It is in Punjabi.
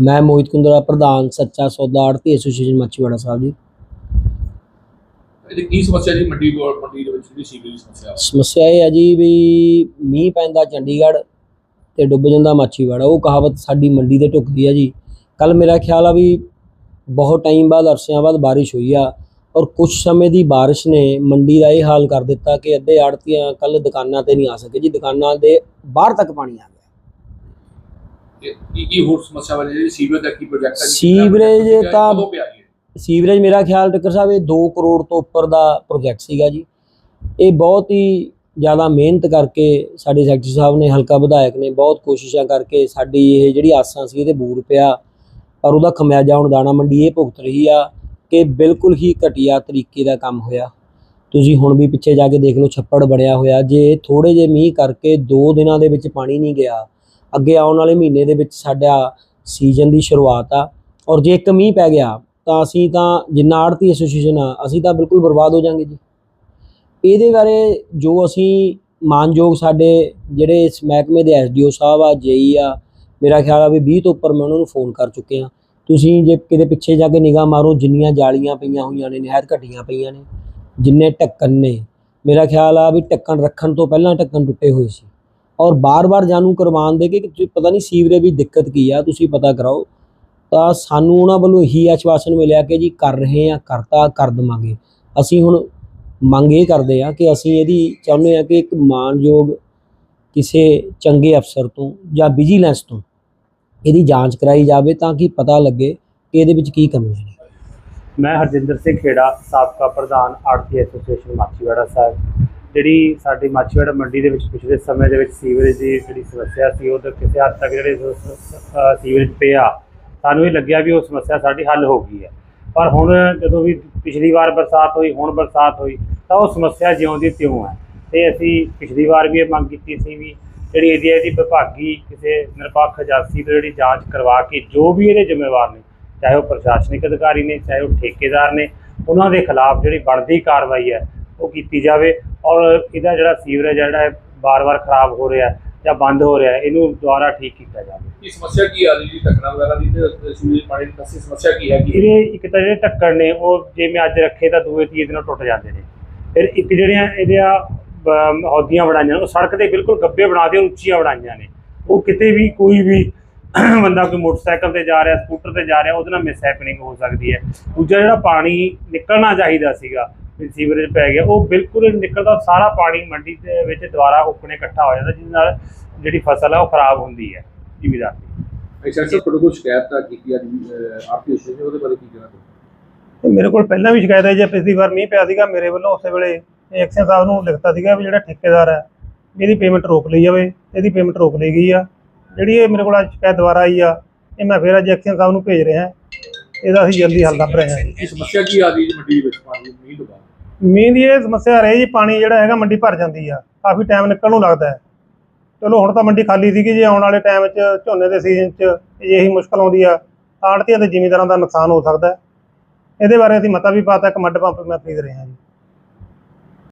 ਮੈਂ ਮੋਹਿਤ ਕੁੰਦਰਾ ਪ੍ਰਧਾਨ ਸੱਚਾ ਸੌਦਾ ਆੜਤੀ ਐਸੋਸੀਏਸ਼ਨ ਮੱਛੀਵਾੜਾ ਸਾਹਿਬ ਜੀ। ਇਹਦੀ ਕੀ ਸਮੱਸਿਆ ਜੀ ਮੰਡੀ ਕੋਲ ਮੰਡੀ ਦੇ ਵਿੱਚ ਜਿਹੜੀ ਸੀਵਰੇਜ ਦੀ ਸਮੱਸਿਆ? ਸਮੱਸਿਆ ਇਹ ਹੈ ਜੀ ਵੀ ਮੀਂਹ ਪੈਂਦਾ ਚੰਡੀਗੜ੍ਹ ਤੇ ਡੁੱਬ ਜਾਂਦਾ ਮਾਛੀਵਾੜਾ ਉਹ ਕਹਾਵਤ ਸਾਡੀ ਮੰਡੀ ਤੇ ਢੁਕਦੀ ਹੈ ਜੀ। ਕੱਲ ਮੇਰਾ ਖਿਆਲ ਆ ਵੀ ਬਹੁਤ ਟਾਈਮ ਬਾਅਦ ਅਰਸਿਆਂ ਬਾਅਦ ਬਾਰਿਸ਼ ਹੋਈ ਆ ਔਰ ਕੁਝ ਸਮੇਂ ਦੀ ਬਾਰਿਸ਼ ਨੇ ਮੰਡੀ ਦਾ ਇਹ ਹਾਲ ਕਰ ਦਿੱਤਾ ਕਿ ਅੱਧੇ ਆੜਤੀਆਂ ਕੱਲ ਦੁਕਾਨਾਂ ਤੇ ਨਹੀਂ ਆ ਸਕੇ ਜੀ ਦੁਕਾਨਾਂ ਦੇ ਬਾਹਰ ਤੱਕ ਪਾਣੀ ਆ ਤੇ ਕੀ ਕੀ ਹੋਰ ਸਮੱਸਿਆ ਵਾਲੀ ਜਿਹੜੀ ਸੀਵਰੇਜ ਦਾ ਕੀ ਪ੍ਰੋਜੈਕਟ ਹੈ? ਸੀਵਰੇਜ ਤਾਂ- ਕਦੋਂ ਪਿਆ ਜੀ ਇਹ? ਸੀਵਰੇਜ ਮੇਰਾ ਖਿਆਲ ਟੱਕਰ ਸਾਹਿਬ ਇਹ 2 ਕਰੋੜ ਤੋਂ ਉੱਪਰ ਦਾ ਪ੍ਰੋਜੈਕਟ ਸੀਗਾ ਜੀ ਇਹ ਬਹੁਤ ਹੀ ਜ਼ਿਆਦਾ ਮਿਹਨਤ ਕਰਕੇ ਸਾਡੇ ਸੈਕਟਰੀ ਸਾਹਿਬ ਨੇ ਹਲਕਾ ਵਿਧਾਇਕ ਨੇ ਬਹੁਤ ਕੋਸ਼ਿਸ਼ਾਂ ਕਰਕੇ ਸਾਡੀ ਇਹ ਜਿਹੜੀ ਆਸਾਂ ਸੀ ਇਹਦੇ ਬੂਰ ਪਿਆ ਪਰ ਉਹਦਾ ਖਮਿਆਜਾ ਹੁਣ ਦਾਣਾ ਮੰਡੀ ਇਹ ਭੁਗਤ ਰਹੀ ਆ ਕਿ ਬਿਲਕੁਲ ਹੀ ਘਟੀਆ ਤਰੀਕੇ ਦਾ ਕੰਮ ਹੋਇਆ ਤੁਸੀਂ ਹੁਣ ਵੀ ਪਿੱਛੇ ਜਾ ਕੇ ਦੇਖ ਲਓ ਛੱਪੜ ਬਣਿਆ ਹੋਇਆ ਜੇ ਥੋੜੇ ਜੇ ਮੀਂਹ ਕਰਕੇ 2 ਦਿਨਾਂ ਦੇ ਵਿੱਚ ਪਾਣੀ ਨਹੀਂ ਗਿਆ ਅੱਗੇ ਆਉਣ ਵਾਲੇ ਮਹੀਨੇ ਦੇ ਵਿੱਚ ਸਾਡਾ ਸੀਜ਼ਨ ਦੀ ਸ਼ੁਰੂਆਤ ਆ। ਔਰ ਜੇ ਇੱਕ ਮੀਂਹ ਪੈ ਗਿਆ, ਤਾਂ ਅਸੀਂ ਤਾਂ ਜਿੰਨਾ ਆੜਤੀ ਐਸੋਸੀਏਸ਼ਨ ਆ, ਅਸੀਂ ਤਾਂ ਬਿਲਕੁਲ ਬਰਬਾਦ ਹੋ ਜਾਾਂਗੇ ਜੀ। ਇਹਦੇ ਬਾਰੇ ਜੋ ਅਸੀਂ ਮਾਨਯੋਗ ਸਾਡੇ ਜਿਹੜੇ ਇਸ ਮਹਿਕਮੇ ਦੇ ਐਸਡੀਓ ਸਾਹਿਬ ਆ, ਜੇਈ ਆ, ਮੇਰਾ ਖਿਆਲ ਆ ਵੀ 20 ਤੋਂ ਉੱਪਰ ਮੈਂ ਉਹਨਾਂ ਨੂੰ ਫੋਨ ਕਰ ਚੁੱਕੇ ਆ ਤੁਸੀਂ ਜੇ ਕਿਤੇ ਪਿੱਛੇ ਜਾ ਕੇ ਨਿਗਾਹ ਮਾਰੋ, ਜਿੰਨੀਆਂ ਜਾਲੀਆਂ ਪਈਆਂ ਹੋਈਆਂ ਨੇ ਨਿਹਾਇਤ ਘਟੀਆਂ ਪਈਆਂ ਨੇ, ਜਿੰਨੇ ਢੱਕਣ ਨੇ, ਮੇਰਾ ਖਿਆਲ ਆ ਵੀ ਢੱਕਣ ਰੱਖਣ ਤੋਂ ਪਹਿਲਾਂ ਢੱਕਣ ਟੁੱਟੇ ਹੋਏ ਸੀ। ਔਰ ਬਾਰ-ਬਾਰ ਜਾਣੂ ਕਰਵਾਉਣ ਦੇ ਕਿ ਤੁਸੀਂ ਪਤਾ ਨਹੀਂ ਸੀਵਰੇਜ ਵੀ ਦਿੱਕਤ ਕੀ ਆ, ਤੁਸੀਂ ਪਤਾ ਕਰਾਓ। ਤਾਂ ਸਾਨੂੰ ਉਹਨਾਂ ਵੱਲੋਂ ਇਹੀ ਆਸ਼ਵਾਸਨ ਮਿਲਿਆ ਕਿ ਜੀ ਕਰ ਰਹੇ ਆ ਕਰਤਾ, ਕਰ ਦਵਾਂਗੇ। ਅਸੀਂ ਹੁਣ ਮੰਗ ਇਹ ਕਰਦੇ ਆ ਕਿ ਅਸੀਂ ਇਹਦੀ ਚਾਹੁੰਦੇ ਆ ਕਿ ਇੱਕ ਮਾਨਯੋਗ ਕਿਸੇ ਚੰਗੇ ਅਫਸਰ ਤੋਂ ਜਾਂ ਵਿਜੀਲੈਂਸ ਤੋਂ ਇਹਦੀ ਜਾਂਚ ਕਰਾਈ ਜਾਵੇ ਤਾਂ ਕਿ ਪਤਾ ਲੱਗੇ ਕਿ ਇਹਦੇ ਵਿੱਚ ਕੀ ਕਮੀਆਂ ਨੇ। ਮੈਂ ਹਰਜਿੰਦਰ ਸਿੰਘ ਖੇੜਾ, ਸਾਬਕਾ ਪ੍ਰਧਾਨ ਆੜਤੀ ਐਸੋਸੀਏਸ਼ਨ ਮਾਛੀਵਾੜਾ ਸਾਹਿਬ। ਜਿਹੜੀ ਸਾਡੀ ਮਾਛੀਵਾੜਾ ਮੰਡੀ ਦੇ ਵਿੱਚ ਪਿਛਲੇ ਸਮੇਂ ਦੇ ਵਿੱਚ ਸੀਵਰੇਜ ਦੀ ਜਿਹੜੀ ਸਮੱਸਿਆ ਸੀ, ਉਹ ਤਾਂ ਕਿਸੇ ਹੱਦ ਤੱਕ ਜਿਹੜੇ ਸੀਵਰੇਜ ਪਿਆ, ਸਾਨੂੰ ਇਹ ਲੱਗਿਆ ਵੀ ਉਹ ਸਮੱਸਿਆ ਸਾਡੀ ਹੱਲ ਹੋ ਗਈ ਹੈ। ਪਰ ਹੁਣ ਜਦੋਂ ਵੀ ਪਿਛਲੀ ਵਾਰ ਬਰਸਾਤ ਹੋਈ, ਹੁਣ ਬਰਸਾਤ ਹੋਈ, ਤਾਂ ਉਹ ਸਮੱਸਿਆ ਜਿਉਂ ਦੀ ਤਿਉਂ ਹੈ। ਤੇ ਅਸੀਂ ਪਿਛਲੀ ਵਾਰ ਵੀ ਇਹ ਮੰਗ ਕੀਤੀ ਸੀ ਵੀ ਜਿਹੜੀ ਇਹਦੀ ਦੀ ਵਿਭਾਗੀ, ਕਿਸੇ ਨਿਰਪੱਖ ਏਜੰਸੀ ਤੋਂ ਜਿਹੜੀ ਜਾਂਚ ਕਰਵਾ ਕੇ ਜੋ ਵੀ ਇਹਦੇ ਜ਼ਿੰਮੇਵਾਰ ਨੇ, ਚਾਹੇ ਉਹ ਪ੍ਰਸ਼ਾਸਨਿਕ ਅਧਿਕਾਰੀ ਨੇ, ਚਾਹੇ ਉਹ ਠੇਕੇਦਾਰ ਨੇ, ਉਹਨਾਂ ਦੇ ਖਿਲਾਫ ਜਿਹੜੀ ਬਣਦੀ ਕਾਰਵਾਈ ਹੈ, ਉਹ ਕੀਤੀ ਜਾਵੇ। ਔਰ ਇਹਦਾ ਜਿਹੜਾ ਸੀਵਰੇਜ ਹੈ ਜਿਹੜਾ ਹੈ ਬਾਰ-ਬਾਰ ਖਰਾਬ ਹੋ ਰਿਹਾ ਹੈ ਜਾਂ ਬੰਦ ਹੋ ਰਿਹਾ ਹੈ ਇਹਨੂੰ ਦੁਬਾਰਾ ਠੀਕ ਕੀਤਾ ਜਾਵੇ। ਕੀ ਸਮੱਸਿਆ ਕੀ ਆ ਰਹੀ ਜੀ ਢੱਕਣਾ ਵਗੈਰਾ ਦੀ? ਤੇ ਸੀਵਰੇਜ ਪਾਣੀ ਦੀ ਦੱਸੀ ਸਮੱਸਿਆ ਕੀ ਹੈਗੀ? ਇਹਦੇ ਇੱਕ ਤਾਂ ਜਿਹੜੇ ਢੱਕਣ ਨੇ ਉਹ ਜਿਵੇਂ ਅੱਜ ਰੱਖੇ ਤਾਂ ਦੂਏ ਤੀਏ ਦਿਨ ਟੁੱਟ ਜਾਂਦੇ ਨੇ। ਫਿਰ ਇੱਕ ਜਿਹੜੀਆਂ ਇਹਦੀਆਂ ਅਮ, ਹੌਦੀਆਂ ਬਣਾਈਆਂ ਉਹ ਸੜਕ ਦੇ ਬਿਲਕੁਲ ਗੱਬੇ ਬਣਾ ਦੇ ਉੱਚੀਆਂ ਬਣਾਈਆਂ ਨੇ। ਉਹ ਕਿਤੇ ਵੀ ਕੋਈ ਵੀ ਬੰਦਾ ਕੋਈ ਮੋਟਰਸਾਈਕਲ ਤੇ ਜਾ ਰਿਹਾ ਸਕੂਟਰ ਤੇ ਜਾ ਰਿਹਾ ਉਹਦੇ ਨਾਲ ਮਿਸ ਹੈਪਨਿੰਗ ਹੋ ਸਕਦੀ ਹੈ। ਦੂਜਾ ਜਿਹੜਾ ਪਾਣੀ ਨਿਕਲਣਾ ਚਾਹੀਦਾ ਸੀਗਾ ਸੀਵਰੇਜ ਪੈ ਗਿਆ ਉਹ ਬਿਲਕੁਲ ਨਿਕਲਦਾ ਸਾਰਾ ਪਾਣੀ ਮੰਡੀ ਦੇ ਵਿੱਚ ਦੁਬਾਰਾ ਉੱਪਣੇ ਇਕੱਠਾ ਹੋ ਜਾਂਦਾ ਜਿਸ ਨਾਲ ਜਿਹੜੀ ਫਸਲ ਹੈ ਉਹ ਖਰਾਬ ਹੁੰਦੀ ਹੈ ਜ਼ਿਮੀਦਾਰ ਦੀ। ਅੱਛਾ ਸਰ ਤੁਹਾਡੇ ਕੋਲ ਸ਼ਿਕਾਇਤ ਤਾਂ ਕੀਤੀ ਆ ਜੀ ਆਪਕੀ ਐਸੋਸੀਏਸ਼ਨ ਉਹਦੇ ਬਾਰੇ ਕੀ ਕਹਿਣਾ ਚਾਹੁੰਦੇ ਤੇ ਮੇਰੇ ਕੋਲ ਪਹਿਲਾਂ ਵੀ ਸ਼ਿਕਾਇਤ ਹੈ ਜੇ ਪਿਛਲੀ ਵਾਰ ਮੀਂਹ ਪਿਆ ਸੀਗਾ ਮੇਰੇ ਵੱਲੋਂ ਉਸੇ ਵੇਲੇ ਐਕਸ਼ਨ ਸਾਹਿਬ ਨੂੰ ਲਿਖਤਾ ਸੀਗਾ ਵੀ ਜਿਹੜਾ ਠੇਕੇਦਾਰ ਹੈ ਇਹਦੀ ਪੇਮੈਂਟ ਰੋਕ ਲਈ ਜਾਵੇ ਇਹਦੀ ਪੇਮੈਂਟ ਰੋਕ ਲਈ ਗਈ ਆ। ਜਿਹੜੀ ਇਹ ਮੇਰੇ ਕੋਲ ਅੱਜ ਸ਼ਿਕਾਇਤ ਦੁਬਾਰਾ ਆਈ ਆ ਇਹ ਮੈਂ ਫਿਰ ਅੱਜ ਐਕਸ਼ਨ ਸਾਹਿਬ ਨੂੰ ਭੇਜ ਰਿਹਾ। ਇਹਦਾ ਅਸੀਂ ਜਲਦੀ ਹੱਲ ਲੱਭ ਰਹੇ ਹਾਂ। ਕੀ ਸਮੱਸਿਆ ਕੀ ਆ ਰਹੀ ਜੀ ਮੰਡੀ ਵਿੱਚ ਪਾਣੀ ਮੀਂਹ ਤੋਂ ਬਾਅਦ? ਮੀਂਹ ਦੀ ਇਹ ਸਮੱਸਿਆ ਰਹੀ ਜੀ ਪਾਣੀ ਜਿਹੜਾ ਹੈਗਾ ਮੰਡੀ ਭਰ ਜਾਂਦੀ ਆ। ਕਾਫੀ ਟਾਈਮ ਨਿਕਲਣ ਨੂੰ ਲੱਗਦਾ ਹੈ। ਚਲੋ ਹੁਣ ਤਾਂ ਮੰਡੀ ਖਾਲੀ ਸੀਗੀ ਜੇ ਆਉਣ ਵਾਲੇ ਟਾਈਮ 'ਚ ਝੋਨੇ ਦੇ ਸੀਜ਼ਨ 'ਚ ਇਹੀ ਮੁਸ਼ਕਲ ਆਉਂਦੀ ਆ। ਆੜਤੀਆਂ ਤੇ ਜ਼ਿਮੀਂਦਾਰਾਂ ਦਾ ਨੁਕਸਾਨ ਹੋ ਸਕਦਾ ਹੈ। ਇਹਦੇ ਬਾਰੇ ਅਸੀਂ ਮਤਾ ਵੀ ਪਾਤਾ ਇੱਕ ਮੱਡ ਪੰਪ ਮੈਂ ਖਰੀਦ ਰਿਹਾ ਜੀ।